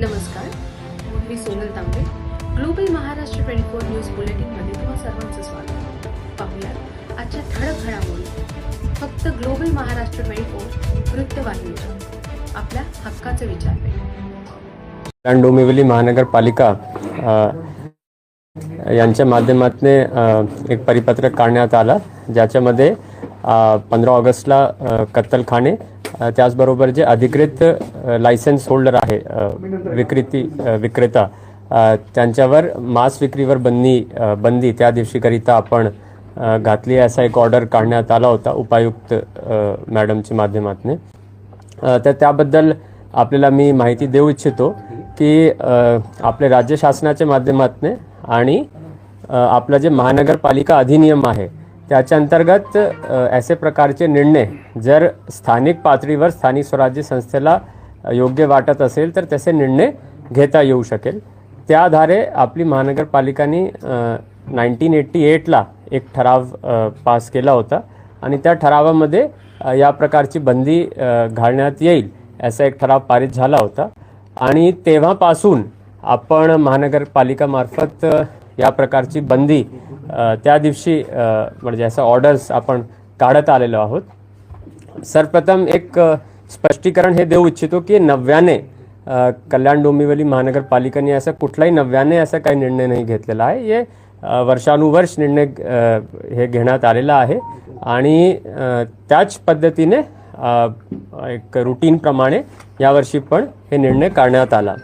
नमस्कार मी Sonal Tambe. Global Maharashtra twenty four news बुलेटिनमध्ये तुम्हा सर्वांचं स्वागत. पाहूयात आजच्या ठळक घडामोडी. फक्त ग्लोबल महाराष्ट्र ट्वेंटी फोर वृत्तवाहिनीच्या. आपल्या हक्काचं विचार आणि डोंबिवली महानगरपालिका यांच्या माध्यमातून एक परिपत्रक काढण्यात आला ज्याच्यामध्ये पंधरा ऑगस्टला कत्तलखाने त्याचबरोबर जे अधिकृत लायसन्स होल्डर आहे विक्रेती विक्रेता त्यांच्यावर मांस विक्रीवर बंदी बंदी त्या दिवशीकरिता आपण घातली असा एक ऑर्डर काढण्यात आला होता उपायुक्त मॅडमच्या माध्यमातून. तर त्याबद्दल आपल्याला मी माहिती देऊ इच्छितो की आपले राज्य शासनाच्या माध्यमातून आणि आपलं जे महानगरपालिका अधिनियम आहे त्याच्या अंतर्गत असे प्रकारचे निर्णय जर स्थानिक पातळीवर स्थानिक स्वराज्य संस्थेला योग्य वाटत असेल तर त्याचे निर्णय घेता येऊ शकेल. त्या आधारे आपली महानगरपालिकाने नाईन्टीन एट्टी एटला एक ठराव पास केला होता आणि त्या ठरावामध्ये या प्रकारची बंदी घालण्यात येईल असा एक ठराव पारित झाला होता. आणि तेव्हापासून आपण महानगरपालिकामार्फत या प्रकारची बंदी त्या दिवशी म्हणजे असं ऑर्डर्स आपण काढत आलेलो आहोत. सर्वप्रथम एक स्पष्टीकरण हे देऊ इच्छितो की नव्याने कल्याण डोंबिवली महानगरपालिकेने असं कुठलाही नव्याने असा काही निर्णय नाही घेतलेला आहे. हे वर्षानुवर्ष निर्णय हे घेण्यात आलेला आहे आणि त्याच पद्धतीने एक रुटीनप्रमाणे यावर्षी पण हे निर्णय काढण्यात आला.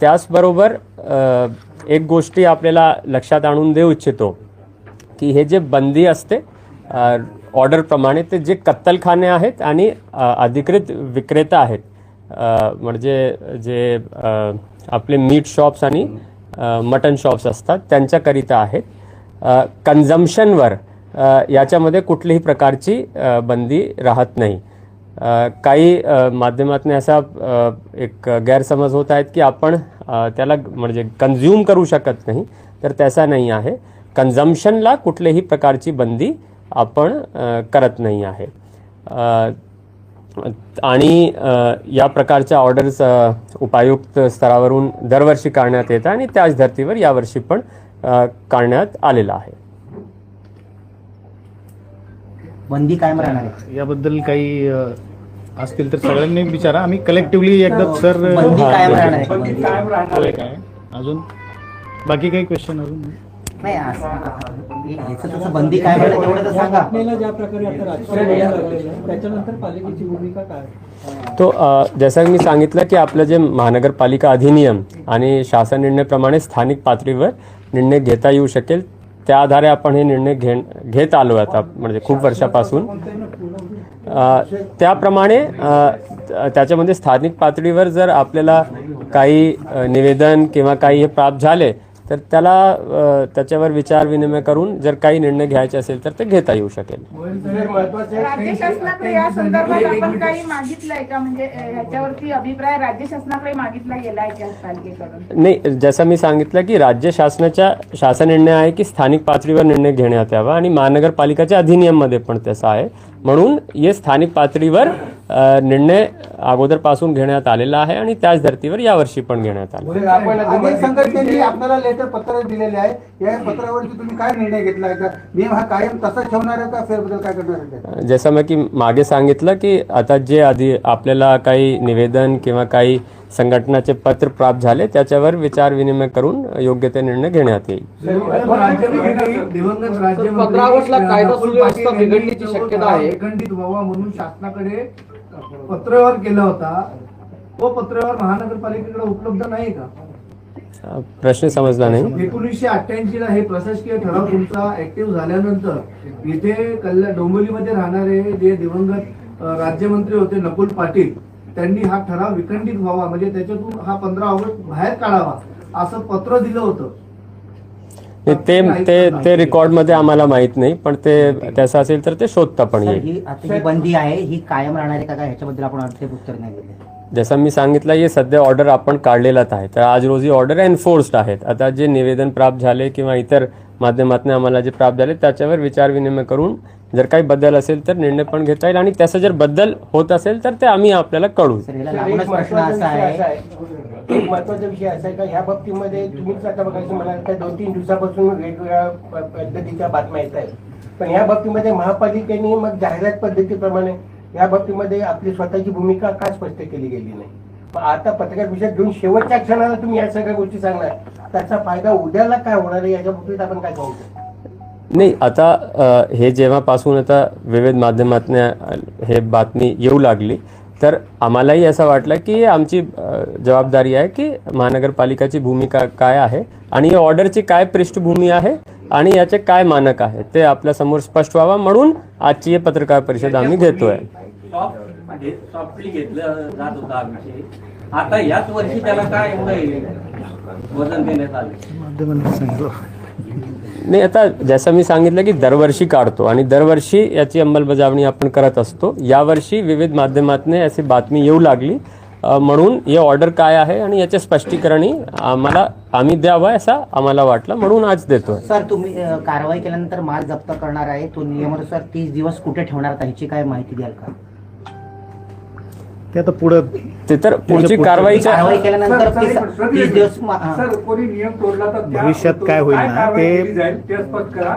त्याचबरोबर एक गोष्टी आपल्याला लक्षात आणून देऊ इच्छितो की हे जे बंदी असते ऑर्डरप्रमाणे ते जे कत्तलखाने आहेत आणि अधिकृत विक्रेता आहेत म्हणजे जे आपले मीट शॉप्स आणि मटन शॉप्स असतात त्यांच्याकरिता आहेत. कन्झम्शनवर याच्यामध्ये कुठलीही प्रकारची बंदी राहत नाही. काही माध्यमातून असा एक गैरसमज होत आहेत की आपण त्याला म्हणजे कन्झ्युम करू शकत नाही. तर तसा नाही आहे. कन्झम्शनला कुठल्याही प्रकारची बंदी आपण करत नाही आहे. आणि या प्रकारच्या ऑर्डर्स उपायुक्त स्तरावरून दरवर्षी काढण्यात येतात आणि त्याच धर्तीवर यावर्षी पण काढण्यात आलेला आहे. बंदी कायम राहणार आहे. याबद्दल काही असतील तर सगळ्यांनी विचारा. आम्ही कलेक्टिव्हली एकदा सर बंदी हा, कायम बंदी. राहणार आहे. बंदी होय काय? अजून? बाकी काही क्वेश्चन अजून नाही? असं- याचं तसं बंदी कायम राहणार तेवढं तर सांगा. आपल्याला ज्या प्रकारे आता राजकारण यायला लागलेलं आहे, त्याच्यानंतर पालिकेची भूमिका काय? तो अ, जसं मी सांगितलं की आपलं जे महानगरपालिका अधिनियम आणि शासन निर्णयाप्रमाणे स्थानिक पातळीवर निर्णय घेता येऊ शकेल त्या आधारे आपण हे निर्णय घे घेत आलो आता म्हणजे खूप वर्षापासून. त्याप्रमाणे त्याच्यामध्ये स्थानिक पातळीवर जर आपल्याला काही निवेदन किंवा काही हे प्राप्त झाले तर त्याला त्याच्यावर विचार विनिमय करून जर काही निर्णय घ्यायचे असेल तर ते घेता येऊ शकेल. राज्य शासनाकडे या संदर्भात आपण काही मागितलंय का? म्हणजे ह्याच्यावरती अभिप्राय राज्य शासनाकडे मागितला गेलाय नाही जसं मी सांगितलं की राज्य शासनाच्या शासन निर्णय आहे की स्थानिक पातळीवर निर्णय घेण्यात यावा आणि महानगरपालिकाच्या अधिनियममध्ये पण तसं आहे. म्हणून हे स्थानिक पातळीवर निर्णय अगोदरपासून घेण्यात आलेला आहे आणि त्याच धर्तीवर यावर्षी पण घेण्यात आला. अनेक संघटनेने आपल्याला लेटर पत्र दिलेले आहे या पत्रावरती तुम्ही काय निर्णय घेतला आहे का नियम हा कायम तसाच ठेवणार आहे का? फेरबदल काय करणार आहे? जसं मी की मागे सांगितलं की आता जे आधी आपल्याला काही निवेदन किंवा काही संघटनाचे पत्र प्राप्त झाले त्याच्यावर विचार विनिमय करून योग्य ते निर्णय घेण्यात येईल. पत्रव्यवहार केला होता तो पत्रव्यवहार महानगरपालिकेकडे उपलब्ध नाही का? प्रश्न समजला नाही. एकोणीसशे अठ्ठ्याऐंशी ला हे प्रशासकीय ठराव तुमचा ऍक्टिव्ह झाल्यानंतर इथे कल्याण डोंबिवलीमध्ये राहणारे जे दिवंगत राज्यमंत्री होते नकुल पाटील त्यांनी हा ठराव विखंडित व्हावा म्हणजे त्याच्यातून हा पंधरा ऑगस्ट बाहेर काढावा असं पत्र दिलं होतं. ते ते ते रेकॉर्डमध्ये आम्हाला माहीत नाही पण ते तसं असेल तर ते शोधता पण येईल. ही आता ही बंदी आहे ही कायम राहणार आहे का काय ह्याच्याबद्दल आपण अर्थात उत्तर नाही दिले? जसं मी सांगितलं हे सध्या ऑर्डर आपण काढलेलाच आहे. तर आज रोजी ऑर्डर एन्फोर्स्ड आहेत. आता जे निवेदन प्राप्त झाले किंवा इतर माध्यमातून आम्हाला जे प्राप्त झाले त्याच्यावर विचारविनिमय करून जर काही बदल असेल तर निर्णय पण घेता येईल आणि त्याचा जर बदल होत असेल तर ते आम्ही आपल्याला कळू सर याला सर, लागूनच एक प्रश्न महत्त्वाचा असा विषय आहे असा आहे. एक महत्त्वाचा विषय असा आहे का ह्या बाबतीमध्ये तुम्हीच आता बघायचं मला वाटतं दोन तीन दिवसापासून वेगवेगळ्या प- पद्धतीच्या बातम्या येत आहेत. पण ह्या बाबतीमध्ये महापालिकेने मग जाहिरात पद्धतीप्रमाणे या बाबतीमध्ये आपली स्वतःची भूमिका का स्पष्ट केली गेली नाही? आता पत्रकार विषय घेऊन शेवटच्या क्षणाला तुम्ही या सगळ्या गोष्टी सांगणार. त्याचा फायदा उद्याला काय होणार आहे याच्या बाबतीत आपण काय सांगू नाही आता हे जेव्हापासून आता विविध माध्यमातून हे बातमी येऊ लागली तर आम्हालाही असं वाटलं की आमची जबाबदारी आहे की महानगरपालिकाची भूमिका काय आहे आणि या ऑर्डरची काय पृष्ठभूमी आहे आणि याचे काय मानक आहे ते आपल्यासमोर स्पष्ट व्हावा म्हणून आजची पत्रकार परिषद आम्ही घेतोय. म्हणजे सॉफ्टली घेतलं जात होता हा विषय आता याच वर्षी त्याला काय एवढं वजन देण्यात आलं. नाही आता जसं मी सांगितलं की दरवर्षी काढतो आणि दरवर्षी याची अंमलबजावणी आपण करत असतो. यावर्षी विविध माध्यमातून अशी बातमी येऊ लागली. म्हणून हे ऑर्डर काय आहे आणि याचे स्पष्टीकरणही आम्हाला आम्ही द्यावं असं आम्हाला वाटलं. म्हणून आज देतोय. सर तुम्ही कारवाई केल्यानंतर माल जप्त करणार आहे. तो नियमानुसार तीस दिवस कुठे ठेवणार ह्याची काय माहिती द्याल का? ते आता पुढं ते तर पुढची कारवाई केल्यानंतर तीस तीस दिवस मा- हा. सर कोणी नियम तोडला तर त्या- भविष्यात काय होईल ना कारवाई ते- केली जाईल ते स्पष्ट करा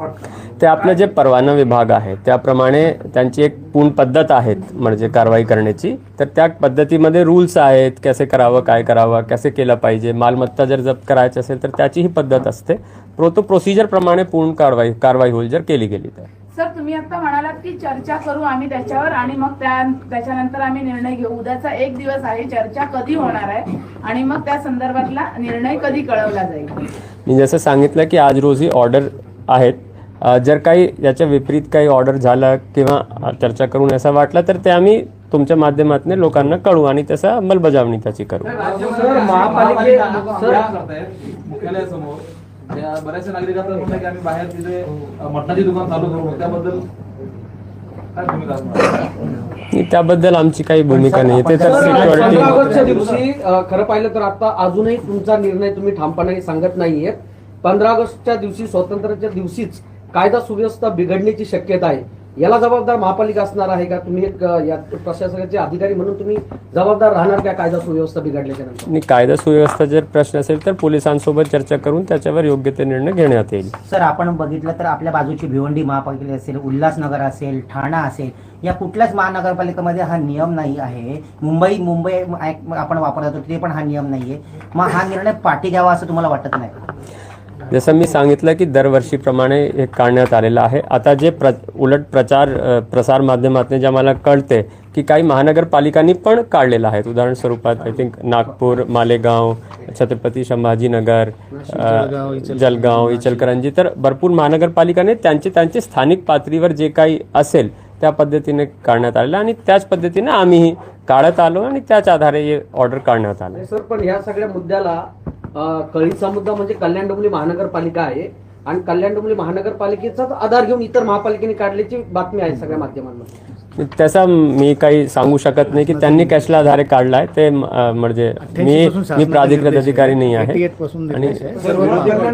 पटकन. ते आपलं जे परवाना विभाग आहे त्याप्रमाणे त्यांची एक पूर्ण पद्धत आहेत म्हणजे कारवाई करण्याची तर त्या पद्धतीमध्ये रूल्स आहेत कसे करावं काय करावं कसे केलं पाहिजे मालमत्ता जर जप्त करायची असेल तर त्याची ही पद्धत असते प्रो तो प्रोसिजरप्रमाणे पूर्ण कारवाई कारवाई होईल जर केली गेली तर सर तुम्ही आता म्हणालात की चर्चा करू आम्ही त्याच्यावर आणि मग त्या त्याच्यानंतर आम्ही निर्णय घेऊ. उद्याचा एक दिवस आहे चर्चा कधी होणार आहे आणि मग त्या संदर्भातला निर्णय कधी कळवला जाईल? मी जसं सांगितलं की आज रोजी ऑर्डर आहेत. जर काही याच्या विपरीत काही ऑर्डर झालं किंवा चर्चा करून असं वाटलं तर ते आम्ही तुमच्या माध्यमातून लोकांना कळू आणि त्याचा अंमलबजावणी त्याची करू बऱ्याचशा नागरिकांचं म्हणणं आहे की आम्ही बाहेर तिथे मटणाची दुकान चालू करू. त्याबद्दल काय भूमिका असणार? आणि त्याबद्दल आमची काही भूमिका नाही. ते तर पंधरा सिक्युरिटी दिवशी अ, खरं पाहिलं तर आता अजूनही तुमचा निर्णय तुम्ही ठामपणाने सांगत नाहीये पंधरा ऑगस्टच्या दिवशी स्वातंत्र्याच्या दिवशीच कायदा सुव्यवस्था बिघडण्याची शक्यता आहे. याला जबाबदार महापालिका असणार आहे का? तुम्ही एक या प्रशासनाचे अधिकारी म्हणून तुम्ही जबाबदार राहणार का कायदा सुव्यवस्था बिघडल्याच्या नंतर? आणि कायदा सुव्यवस्था जर प्रश्न असेल तर पोलिसांसोबत चर्चा करून त्याच्यावर योग्य ते निर्णय घेण्यात येईल. सर आपण बघितलं तर आपल्या बाजूची भिवंडी महापालिका असेल उल्हासनगर असेल ठाणा असेल या कुठल्याच महानगरपालिकेमध्ये हा नियम नाही आहे. मुंबई मुंबई आपण वापरत होतो ते पण हा नियम नाहीये. मग हा निर्णय पाठी घ्यावा असं तुम्हाला वाटत नाही? जसं मी सांगितलं की दरवर्षीप्रमाणे हे काढण्यात आलेलं आहे. आता जे प्र उलट प्रचार प्रसार माध्यमातून जे आम्हाला कळते की काही महानगरपालिकांनी पण काढलेलं आहे. उदाहरण स्वरूपात आय थिंक नागपूर मालेगाव छत्रपती संभाजीनगर जलगाव इचलकरंजी तर भरपूर महानगरपालिकाने त्यांचे त्यांचे स्थानिक पातळीवर जे काही असेल त्या पद्धतीने काढण्यात आलेलं आणि त्याच पद्धतीने आम्हीही काढत आलो आणि त्याच आधारे हे ऑर्डर काढण्यात आलं. सर पण ह्या सगळ्या मुद्द्याला कळीचा मुद्दा म्हणजे कल्याण डोंबिवली महानगरपालिका आहे. आणि कल्याण डोंबिवली महानगरपालिकेचाच आधार घेऊन इतर महापालिकेने काढल्याची बातमी आहे सगळ्या माध्यमांमध्ये. त्याचा मी काही सांगू शकत नाही की त्यांनी कशला आधारे काढलाय ते म्हणजे मी मी प्राधिकृत अधिकारी नाही आहे. पासून आणि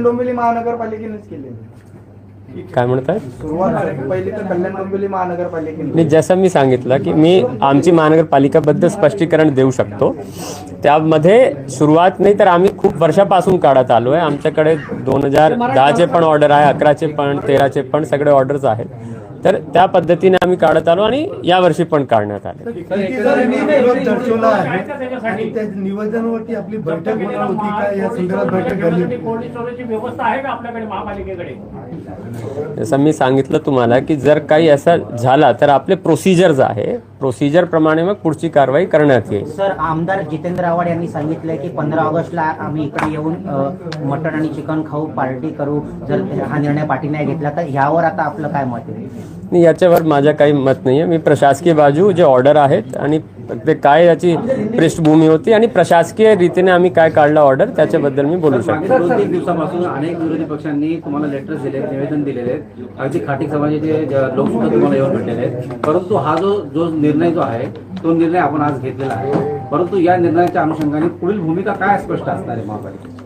डोंबिवली महानगरपालिकेनेच केली काय म्हणताय? मी जसं मी सांगितलं की मी आमची महानगरपालिकाबद्दल स्पष्टीकरण देऊ शकतो. त्यामध्ये सुरुवात नाही तर आम्ही खूप वर्षापासून काढत आलो आहे. आमच्याकडे दोन हजार दहाचे पण ऑर्डर आहे अकराचे पण तेराचे पण सगळे ऑर्डर्स आहेत. तर त्या पद्धतीने आम्ही काढत आलो आणि यावर्षी पण काढण्यात आले. आणि त्या निवेदनावरती आपली बैठक होणार होती का? या संदर्भात बैठक झाली होती? व्यवस्था आहे का आपल्याकडे महापालिकेकडे जसं मी सांगितलं तुम्हाला की जर काही असं झाला तर आपले प्रोसिजर्स आहे. प्रोसिजर प्रमाणे मग पुढची कारवाई करण्यात येईल. सर आमदार जितेंद्र आव्हाड यांनी सांगितलंय की पंधरा ऑगस्टला आम्ही इकडे येऊन मटण आणि चिकन खाऊ पार्टी करू. जर हा निर्णय पाठी नाही घेतला तर ह्यावर आता आपलं काय मत आहे? याच्यावर माझ्या काही मत नाही आहे मी प्रशासकीय बाजू जे ऑर्डर आहेत आणि ते काय याची पृष्ठभूमी होती आणि प्रशासकीय रीतीने आम्ही काय काढलं ऑर्डर त्याच्याबद्दल मी बोलू शकतो. दोन तीन दिवसापासून अनेक विरोधी पक्षांनी तुम्हाला लेटर्स दिले निवेदन दिलेले आहेत. अगदी खाटी समाजाचे लोक सुद्धा तुम्हाला येऊन भेटलेले आहेत. परंतु हा जो जो निर्णय जो आहे तो निर्णय आपण आज घेतलेला आहे. परंतु या निर्णयाच्या अनुषंगाने पुढील भूमिका काय स्पष्ट असणार आहे महापालिकेची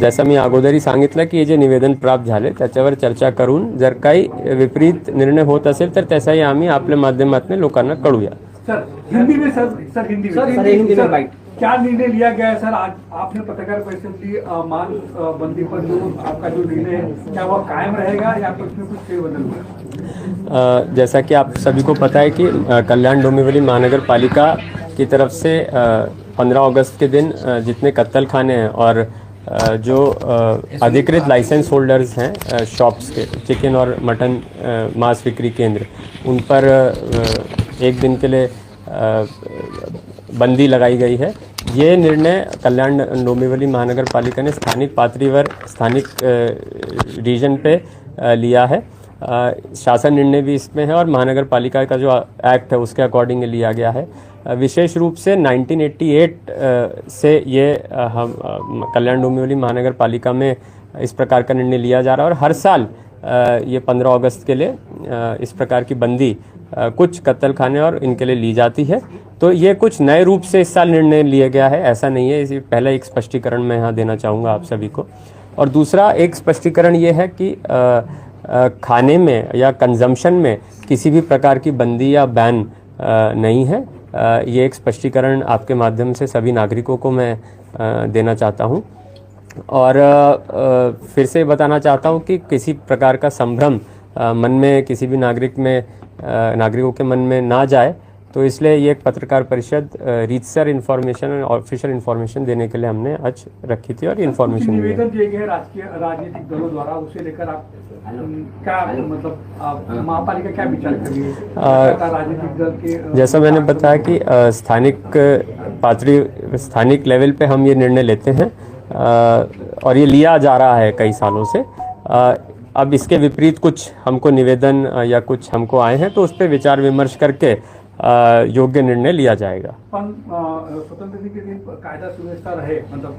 जसं मी अगोदरही सांगितलं की हे जे निवेदन प्राप्त झाले त्याच्यावर चर्चा करून जर काही विपरीत निर्णय होत असेल तर त्याचाही आम्ही आपल्या माध्यमातून लोकांना कळूया. सर हिंदी में सर सर हिंदी में. सर, हिंदी- हिंदी में बाइट। क्या निर्णय लिया गया है सर? आज आपने पत्रकार परिषद अ, मान बंदी पर जो आपका जो निर्णय है क्या वह कायम रहेगा या कुछ में कुछ फेरबदल हुआ जैसा कि आप सभी को पता है कि कल्याण डोंबिवली महानगर पालिका की तरफ़ से पंद्रह अगस्त के दिन जितने कत्तल खाने हैं और जो अधिकृत लाइसेंस होल्डर्स हैं शॉप्स के चिकन और मटन मांस बिक्री केंद्र उन पर एक दिन के लिए बंदी लगाई गई है। ये निर्णय कल्याण डोंबिवली महानगर पालिका ने स्थानिक पात्रीवर स्थानिक रीजन पे लिया है। शासन निर्णय भी इसमें है और महानगर पालिका का जो एक्ट है उसके अकॉर्डिंग लिया गया है। विशेष रूप से 1988 अ, से ये हम कल्याण डोंबिवली महानगर पालिका में इस प्रकार का निर्णय लिया जा रहा है और हर साल ये 15 अगस्त के लिए इस प्रकार की बंदी कुछ कत्ल खाने और इनके लिए ली जाती है। तो ये कुछ नए रूप से इस साल निर्णय लिया गया है ऐसा नहीं है। इसी पहला एक स्पष्टीकरण मैं यहाँ देना चाहूँगा आप सभी को। और दूसरा एक स्पष्टीकरण ये है कि खाने में या कंजम्पशन में किसी भी प्रकार की बंदी या बैन नहीं है। ये एक स्पष्टीकरण आपके माध्यम से सभी नागरिकों को मैं देना चाहता हूँ। और फिर से बताना चाहता हूँ कि किसी प्रकार का संभ्रम मन में किसी भी नागरिक में नागरिकों के मन में ना जाए। तो इसलिए ये एक पत्रकार परिषद रीतसर इन्फॉर्मेशन और ऑफिशियल इन्फॉर्मेशन देने के लिए हमने आज रखी थी और इन्फॉर्मेशन भी निवेदन दिए गए राजकीय राजनीतिक दलों द्वारा उसे लेकर आप क्या मतलब महापालिका क्या विचार कर रही है? लगातार राजनीतिक दल के जैसा मैंने बताया कि स्थानिक पात्री स्थानिक लेवल पे हम ये निर्णय लेते हैं और ये लिया जा रहा है कई सालों से। अब इसके विपरीत कुछ हमको निवेदन या कुछ हमको आए हैं तो उस पर विचार विमर्श करके योग्य निर्णय लिया जाएगा। अ, के दिन कायदा सुव्यवस्था रहे मतलब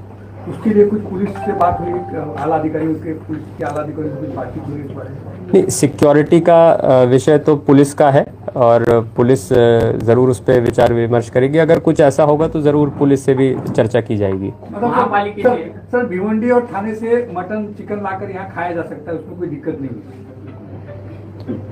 उसके लिए कुछ पुलिस से बात हुई आला अधिकारियों के पुलिस के आला अधिकारियों से कुछ बातचीत हुई इस बारे में? नहीं सिक्योरिटी का विषय तो पुलिस का है और पुलिस ज़रूर उस पर विचार विमर्श करेगी। अगर कुछ ऐसा होगा तो ज़रूर पुलिस से भी चर्चा की जाएगी। मतलब सर, सर भिवंडी और थाने से मटन चिकन लाकर यहाँ खाया जा सकता है उसमें कोई दिक्कत नहीं है।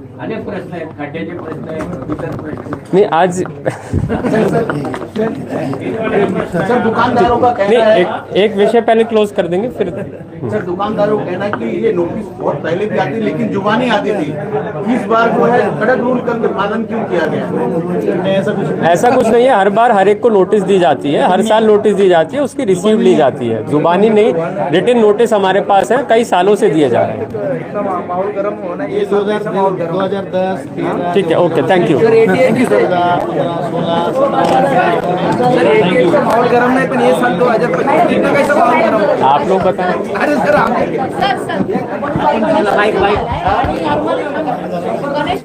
अनेक प्रश्न आहेत खड्ड्याचे प्रश्न आहेत इतर प्रश्न आहेत नहीं आज सर दुकानदारों का नहीं कहना है एक, एक विषय पहले क्लोज कर देंगे फिर सर दुकानदारों का कहना है कि ये नोटिस बहुत पहले भी आती लेकिन जुबानी आती थी। इस बार जो है कड़क रूल का पालन क्यों किया गया? ऐसा कुछ ऐसा कुछ नहीं है हर बार हर एक को नोटिस दी जाती है हर साल नोटिस दी जाती है उसकी रिसीव ली जाती है। जुबानी नहीं रिटर्न नोटिस हमारे पास है कई सालों से दिए जा रहे हैं। माहौल गर्म होना ये दो हज़ार दो हजार दस ठीक है ओके थैंक यू माहौल गर्म नहीं पण ये साल दो हजार पच्चीस में कैसा माहौल गर्म. आप लोग बताएं. अरे सर आप सर सर